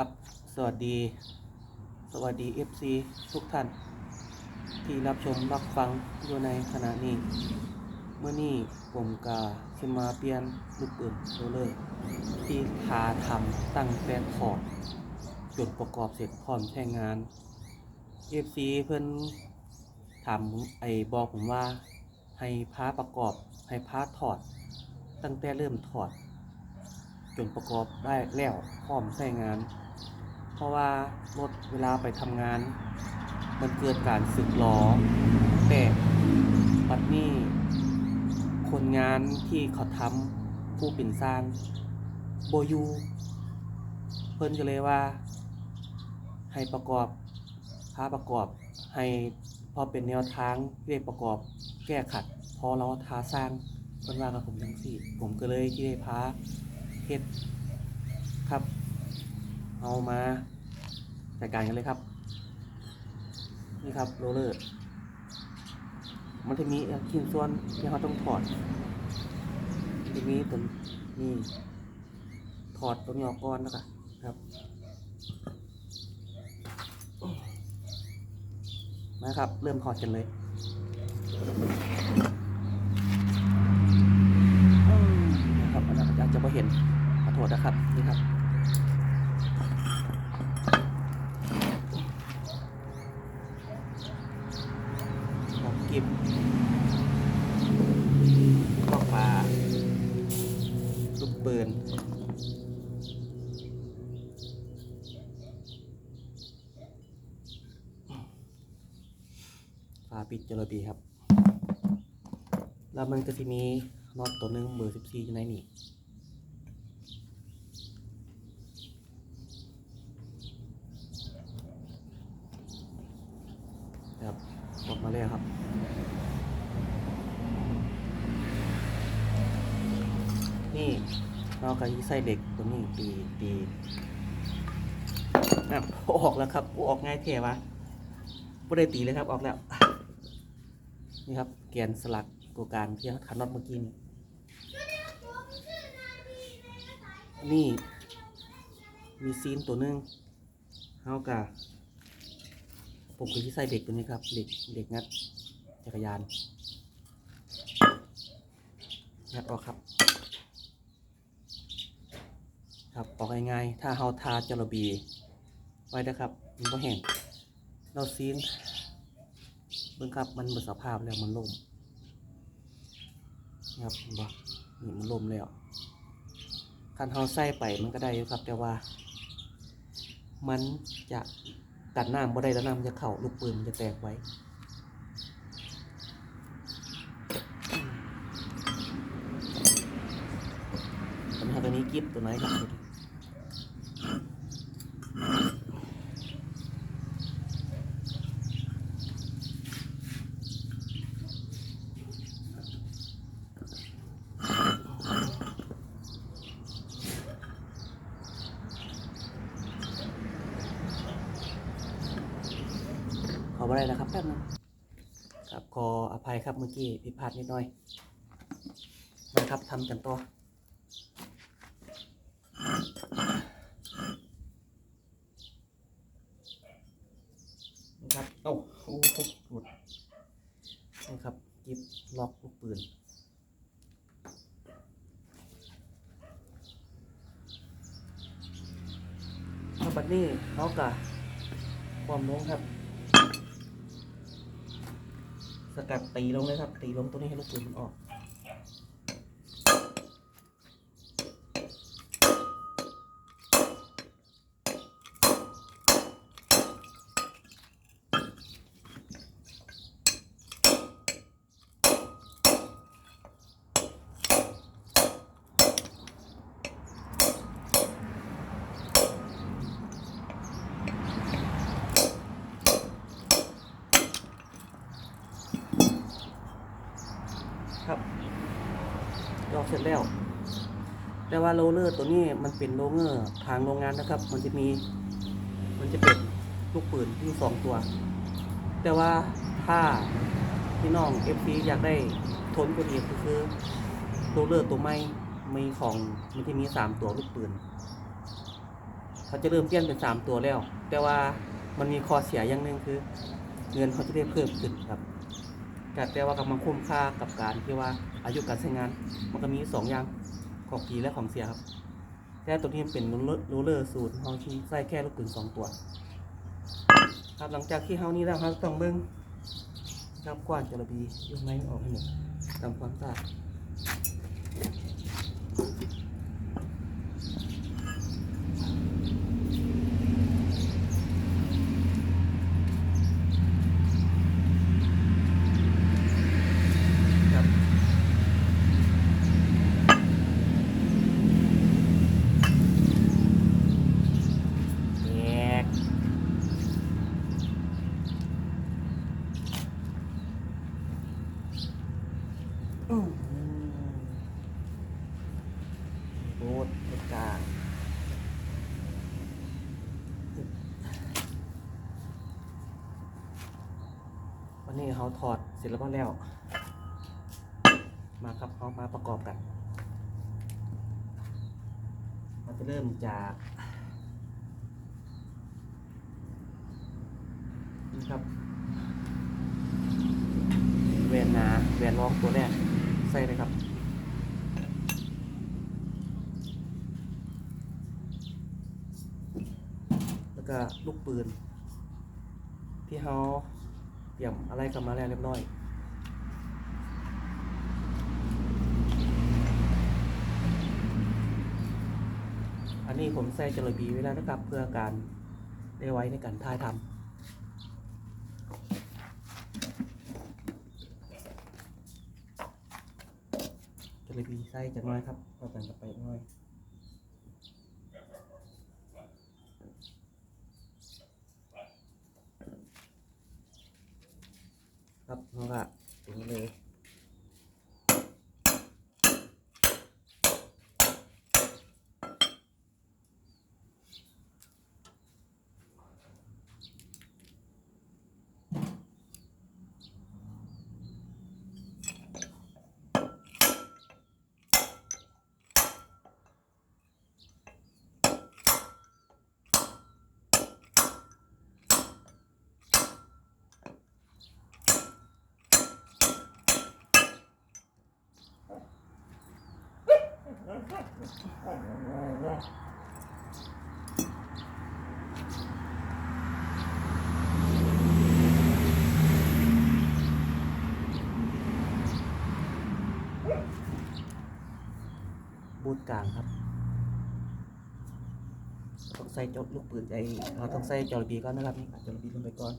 ครับ สวัสดี สวัสดี FC ทุกท่าน ที่รับชมรับฟังอยู่ในขณะนี้ เมื่อนี้ผมกาสิมาเปลี่ยนลูกปืนโรลเลอร์ที่ทาทำตั้งแต่ขอบจนประกอบเสร็จพร้อมใช้งาน FC เพิ่นถามผมไอ้บอกผมว่าให้พาประกอบให้พาถอด ตั้งแต่เริ่มถอด จนประกอบได้แล้วพร้อมใช้งาน เพราะว่ารถเวลาไปทำงาน มันเกิดการสึกหลอแต่ปัดนี้คนงานที่เขาทำผู้เป็นสร้างโบยูเพิ่นก็เลยว่า ให้ประกอบพาประกอบให้พอเป็นแนวทางที่ได้ประกอบแก้ขัด พอเราทาสร้างเพิ่นว่ากับผมจังสี่ ผมก็เลยที่ได้พาเฮ็ดครับ เอามาจัดการกันเลยครับ นี่ครับโรลเลอร์มันจะมีชิ้นส่วนที่เราต้องถอดทีนี้ตัวนี้ถอดตัวนี้ออกก่อนแล้วกันครับ มาครับ เริ่มถอดกันเลยอืมนะครับอันนั้นอาจจะไม่เห็นขอโทษนะครับ นี่ครับ ของกิบก็ปลาลูกปืน ฝาปิดจระบีครับ แล้วมันก็จะมีน็อตตัวหนึ่งเบอร์14อยู่ในนี่ครับออกมาแล้วครับนี่ เรากำลังใส่เด็กตัวนี้ตีตีอะออกแล้วครับออกง่ายเท่วะไม่ได้ตีเลยครับออกแล้วนี่ครับแกนสลักตัวกลางที่ขันน็อตเมื่อกี้นี่นี่มีซีนตัวหนึงเฮากะผมคือที่ใส่เด็กตัวนี้ครับเด็กเด็กงัดจักรยานงัดออกครับ ครับออกง่ายๆถ้าเฮาทาจระบีไว้นะครับ มันก็แห้งเราซีนเบิ่งครับมันหมดสภาพแล้วมันล่มนะครับเห็นบ่นี่มันล่มแล้วคันเฮาใส่ไปมันก็ได้อยู่ครับ แต่ว่า มันจะกัดน้ำบ่ได้แล้วน้ำมันจะเข้าลูกปืนมันจะแตกไว้ตอนนี้ครับตัวนี้กิฟตัวไหนครับ ตัวนี้ขอะไรนะครับแป๊บนึงครับขออภัยครับเมื่อกี้ผิดพลาดนิดหน่อยนะครับทำกันต่อนะครับเอ้าโอ้โหหลุดนี่ครับกิบล็อกลูกปืนครับบัดนี้เขากะความลงครับ สกัดตีลงเลยครับ ตีลงตัวนี้ให้ลูกปืนมันออก ครับยอกเสร็จ แล้ว แต่ว่าโรลเลอร์ตัวนี้มันเป็นโรลเลอร์ทางโรงงานนะครับ มันจะมี มันจะเป็นลูกปืนอยู่สองตัว แต่ว่าถ้าพี่น้อง FP อยากได้ทนกว่านี้ก็คือโรลเลอร์ตัวใหม่มีของมันจะมีสามตัวลูกปืนเขาจะเริ่มเปลี่ยนเป็นสามตัวแล้ว แต่ว่ามันมีข้อเสียอย่างหนึ่งคือ เงินเขาจะได้เพิ่มขึ้นครับ แต่แต่ว่ากำลังคุ้มค่ากับการที่ว่าอายุการใช้งาน มันก็มีสองอย่างของดีและของเสียครับ แต่ตัวนี้เป็นรูเลอร์สูตรเขาที่ใส่แค่ลูกปืนสองตัว ครับหลังจากที่เฮานี้แล้วเราต้องเบิ้งครับกวาดจระบียกไม้ออกให้หมดทำความสะอาดครับแยก อืมโบดโบดกลางวันนี้ เขาถอดเสร็จแล้วก็แล้ว มาครับเขามาประกอบกันเราจะเริ่มจากนี่ครับแหวนหนาแหวนรองตัวแรกใส่เลยครับแล้วก็ลูกปืนที่เขา เตรียมอะไรกลับมาแล้วเรียบร้อยอันนี้ผมใส่จรบีไว้แล้วนะครับเพื่อการได้ไว้ในการถ่ายทำจระบีไส้จะน้อยครับเอากันกลับไปน้อย ครับน้องก็ถึงเลย บูทกลางครับ ต้องใส่จดลูกปืนใจเราต้องใส่จระบีก่อนนะครับนี่จระบีลงไปก่อน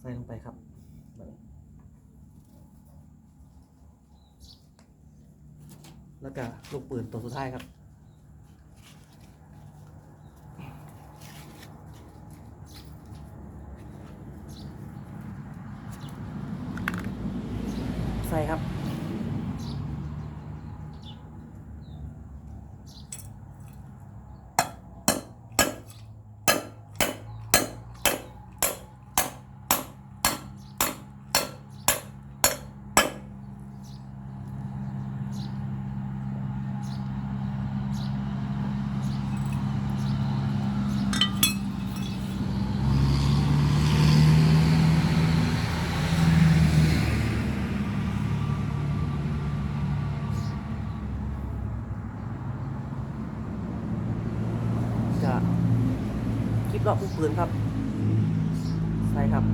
ใส่ลงไปครับ แล้วก็ลูกปืนตัวสุดท้ายครับ ใส่ครับ จะคลิป รอบลูกปืนครับ ใช่ครับ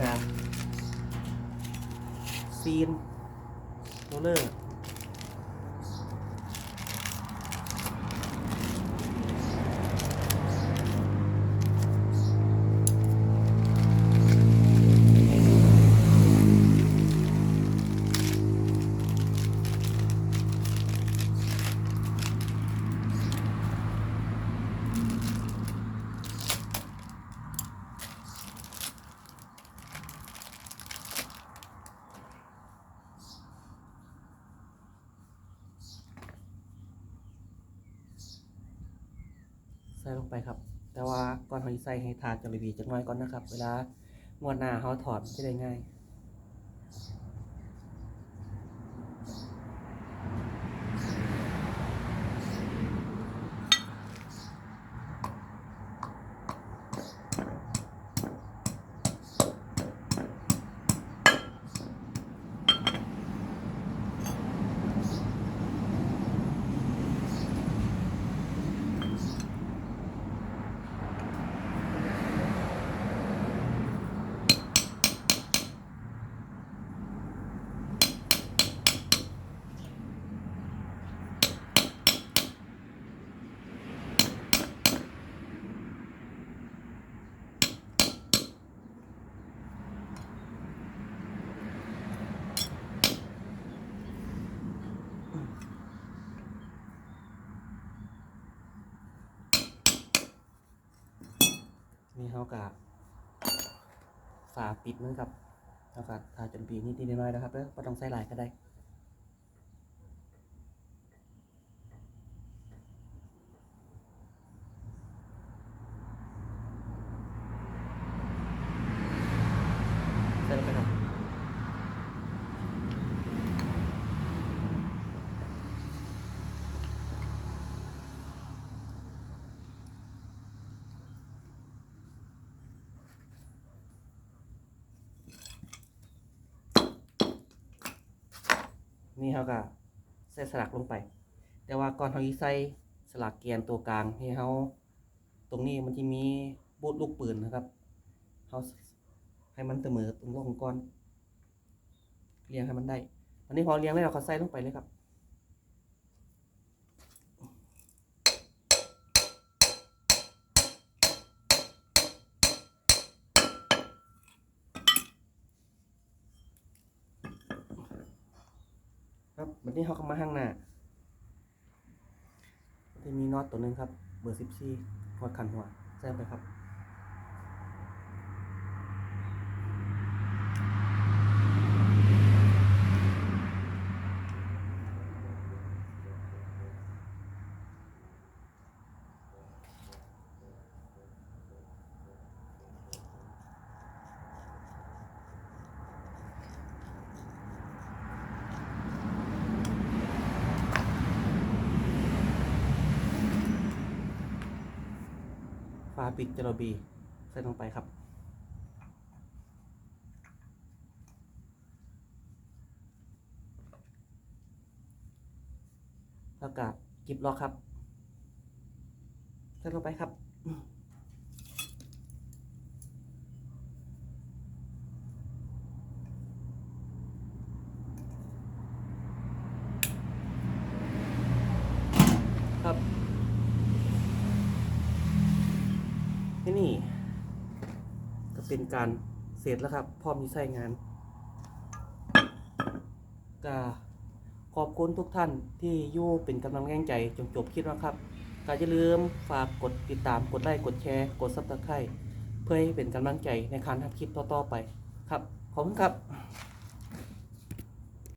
การซีนโรเลอร์ ง ไปครับ แต่ว่าก่อนเขาสิใส่ให้ทาจระบีจักหน่อยก่อนนะครับ เวลางวดหน้าเขาถอดมันจะได้ง่าย นี่เขากะฝาปิดมันกับเขากะทาจนปีนิดนิดน้อยนะครับเด้อบ่ต้องใส่ลายก็ได้ นี่เขาก็ใส่สลักลงไป แต่ว่าก่อนเขาสิใส่สลักเกียนตัวกลางให้เขาตรงนี้มันจะมีบูดลูกปืนนะครับเขาให้มันเสมอตรงร่องก้อนเลี้ยงให้มันได้ อันนี้พอเลี้ยงได้เราก็ใส่ลงไปเลยครับ นี้เขาเข้ามาข้างหน้าจะมีน็อตตัวหนึงครับ เบอร์สิบสี่หัวขันหัวแซงไปครับ ฝาปิดจรบีใส่ลงไปครับ แล้วก็กิบล็อกครับ ใส่ลงไปครับครับ ที่นี่ ก็เป็นการเสร็จแล้วครับ พร้อมที่ใช้งานก็ขอบคุณทุกท่านที่ยู่เป็นกำลังแรงใจจนจบคลิปนะครับก็อย่าลืมฝากกดติดตามกดไลค์กดแชร์ กดซับสไครต์เพื่อให้เป็นกำลังใจในการทำคลิปต่อๆไปครับ ขอบคุณครับ